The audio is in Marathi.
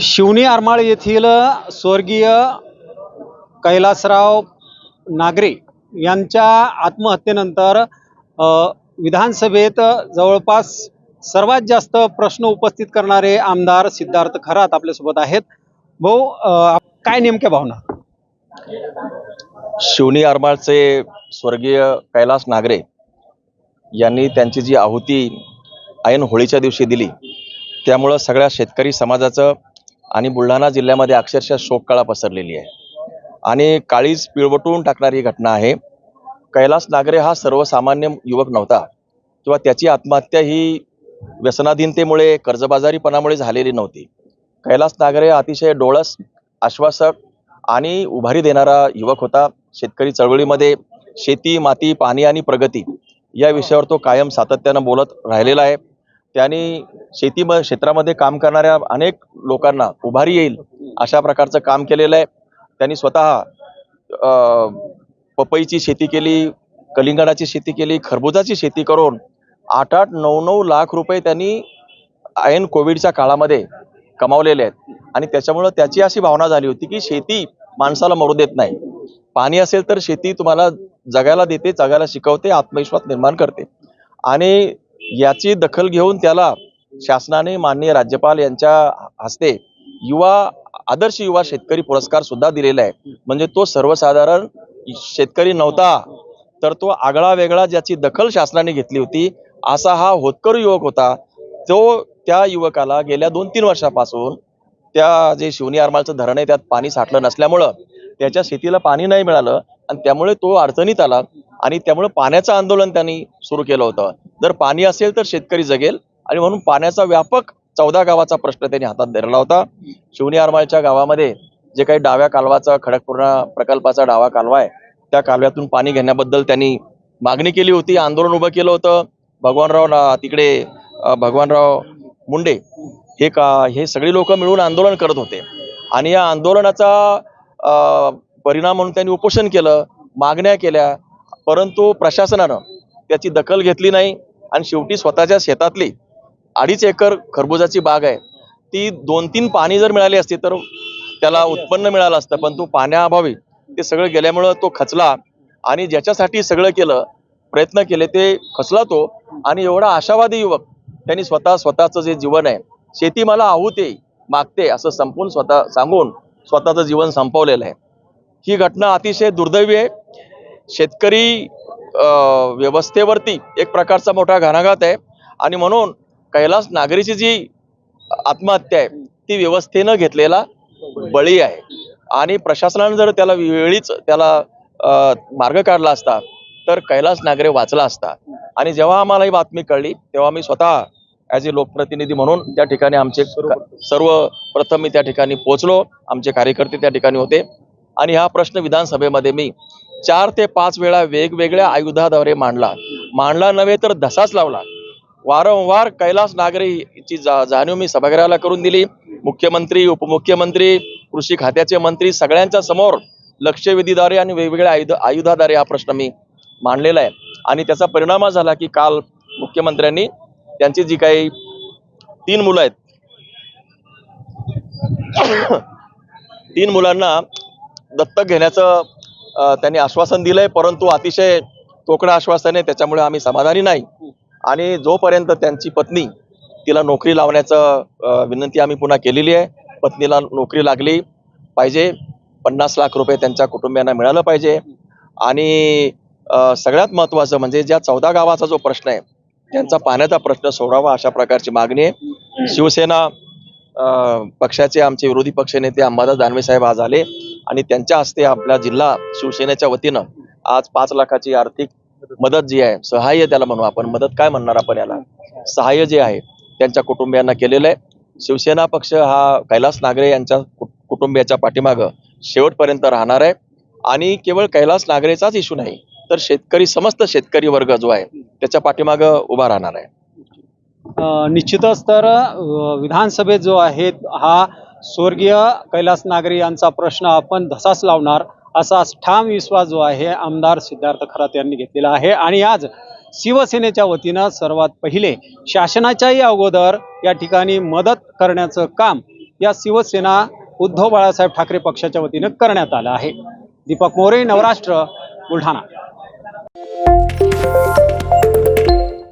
शिवणी आरमाळ येथील स्वर्गीय कैलासराव नागरे यांच्या आत्महत्येनंतर विधानसभेत जवळपास सर्वात जास्त प्रश्न उपस्थित करणारे आमदार सिद्धार्थ खरात आपल्यासोबत आहेत. भाऊ काय नेमक्या भावना? शिवणी आरमाळचे स्वर्गीय कैलास नागरे यांनी त्यांची जी आहुती ऐन होळीच्या दिवशी दिली त्यामुळं सगळ्या शेतकरी समाजाचं आणि बुलढाणा जिल्ह्यामध्ये अक्षरशः शोककळा पसरलेली आहे. आणि काळीच पिळवटून टाकणारी घटना आहे. कैलास नागरे हा सर्वसामान्य युवक नव्हता किंवा त्याची आत्महत्या ही व्यसनाधीनतेमुळे कर्जबाजारीपणामुळे झालेली नव्हती. कैलास नागरे अतिशय डोळस आश्वासक आणि उभारी देणारा युवक होता. शेतकरी चळवळीमध्ये शेती माती पाणी आणि प्रगती या विषयावर तो कायम सातत्यानं बोलत राहिलेला आहे. त्यांनी शेती क्षेत्रामध्ये काम करणाऱ्या अनेक लोकांना उभारी येईल अशा प्रकारचं काम केलेलं आहे. त्यांनी स्वतः पपईची शेती केली कलिंगडाची शेती केली खरबुजाची शेती करून आठ आठ नऊ नऊ लाख रुपये त्यांनी ऐन कोविडच्या काळामध्ये कमावलेले आहेत. आणि त्याच्यामुळं त्याची अशी भावना झाली होती की शेती माणसाला मरू देत नाही. पाणी असेल तर शेती तुम्हाला जगायला देते जगायला शिकवते आत्मविश्वास निर्माण करते. आणि याची दखल घेऊन त्याला शासनाने माननीय राज्यपाल यांच्या हस्ते युवा आदर्श युवा शेतकरी पुरस्कार सुद्धा दिलेला आहे. म्हणजे तो सर्वसाधारण शेतकरी नव्हता तर तो आगळा वेगळा ज्याची दखल शासनाने घेतली होती असा हा होतकर युवक होता. तो त्या युवकाला गेल्या दोन तीन वर्षापासून त्या जे शिवनी आरमालचं धरण आहे त्यात पाणी साठलं नसल्यामुळं त्याच्या शेतीला पाणी नाही मिळालं आणि त्यामुळे तो अडचणीत आला. आणि त्यामुळे पाण्याचं आंदोलन त्यांनी सुरू केलं होतं. जर पाणी असेल तर शेतकरी जगेल आणि म्हणून पाण्याचा व्यापक चौदा गावाचा प्रश्न त्यांनी हातात धरला होता. शिवणी आरमाळच्या गावामध्ये जे काही डाव्या कालवाचा खडकपूर्णा प्रकल्पाचा डावा कालवा आहे त्या कालव्यातून पाणी घेण्याबद्दल त्यांनी मागणी केली होती आंदोलन उभं केलं होतं. भगवानराव तिकडे भगवानराव मुंडे हे का हे सगळी लोक मिळून आंदोलन करत होते. आणि या आंदोलनाचा अं, परिणाम म्हणून त्यांनी उपोषण केलं मागण्या केल्या परंतु प्रशासनानं त्याची दखल घेतली नाही आणि शेवटी स्वतःच्या शेतातली अडीच एकर खरबुजाची बाग आहे ती दोन तीन पाणी जर मिळाली असती तर त्याला उत्पन्न मिळालं असतं पण तो पाण्याअभावी ते सगळं गेल्यामुळं तो खचला आणि ज्याच्यासाठी सगळं केलं प्रयत्न केले ते खचला तो आणि एवढा आशावादी युवक त्यांनी स्वतः स्वतःचं जे जीवन आहे शेती मला आहुते मागते असं संपून स्वतः सांगून स्वतःचं जीवन संपवलेलं आहे. ही घटना अतिशय दुर्दैवी आहे. शेतकरी अं, व्यवस्थेवरती एक प्रकारचा मोठा घणाघात आहे. आणि म्हणून कैलास नागरीची जी आत्महत्या आहे ती व्यवस्थेनं घेतलेला बळी आहे. आणि प्रशासनानं जर त्याला वेळीच त्याला मार्ग काढला असता तर कैलास नागरे वाचला असता. आणि जेव्हा आम्हाला ही बातमी कळली तेव्हा मी स्वतः ॲज ए लोकप्रतिनिधी म्हणून त्या ठिकाणी आमचे सर्व प्रथम मी त्या ठिकाणी पोहोचलो. आमचे कार्यकर्ते त्या ठिकाणी होते. आणि हा प्रश्न विधानसभेमध्ये मी चार ते पाच वेळा वेगवेगळ्या आयुधाद्वारे मांडला. मांडला नव्हे तर धसाच लावला. वारंवार कैलास नागरेची जा जाणीव मी सभागृहाला करून दिली. मुख्यमंत्री उपमुख्यमंत्री कृषी खात्याचे मंत्री सगळ्यांच्या समोर लक्षवेधीद्वारे आणि वेगवेगळ्या आयुध आयुधाद्वारे हा प्रश्न मी मांडलेला आहे. आणि त्याचा परिणाम झाला की काल मुख्यमंत्र्यांनी त्यांची जी काही तीन मुलं आहेत तीन मुलांना दत्तक घेण्याचं त्यांनी आश्वासन दिलंय परंतु अतिशय तोकडं आश्वासन आहे त्याच्यामुळे आम्ही समाधानी नाही. आणि जोपर्यंत त्यांची पत्नी तिला नोकरी लावण्याचं विनंती आम्ही पुन्हा केलेली आहे पत्नीला नोकरी लागली पाहिजे पन्नास लाख रुपये त्यांच्या कुटुंबियांना मिळालं पाहिजे. आणि सगळ्यात महत्त्वाचं म्हणजे ज्या चौदा गावाचा जो प्रश्न आहे त्यांचा पाण्याचा प्रश्न सोडावा अशा प्रकारची मागणी आहे. शिवसेना अं, पक्षाचे आमचे विरोधी पक्षनेते अंबादास दानवे साहेब आज आले. आणि त्यांच्या हस्ते आपल्या जिल्हा शिवसेनेच्या वतीनं आज पाच लाखाची आर्थिक मदत जी आहे सहाय्य त्याला म्हणू आपण. मदत काय म्हणणार आपण याला? सहाय्य जे आहे त्यांच्या कुटुंबियांना केलेलं आहे. शिवसेना पक्ष हा कैलास नागरे यांच्या कुटुंबियाच्या पाठीमागं शेवटपर्यंत राहणार आहे. आणि केवळ कैलास नागरेचाच इशू नाही तर शेतकरी समस्त शेतकरी वर्ग जो आहे त्याच्या पाठीमागं उभा राहणार आहे. निश्चितच तर विधानसभेत जो आहे हा स्वर्गीय कैलास नागरी यांचा प्रश्न आपण धसाच लावणार असा ठाम विश्वास जो आहे आमदार सिद्धार्थ खरात यांनी घेतलेला आहे. आणि आज शिवसेनेच्या वतीनं सर्वात पहिले शासनाच्याही अगोदर या ठिकाणी मदत करण्याचं काम या शिवसेना उद्धव बाळासाहेब ठाकरे पक्षाच्या वतीनं करण्यात आलं आहे. दीपक मोरे नवराष्ट्र बुलढाणा.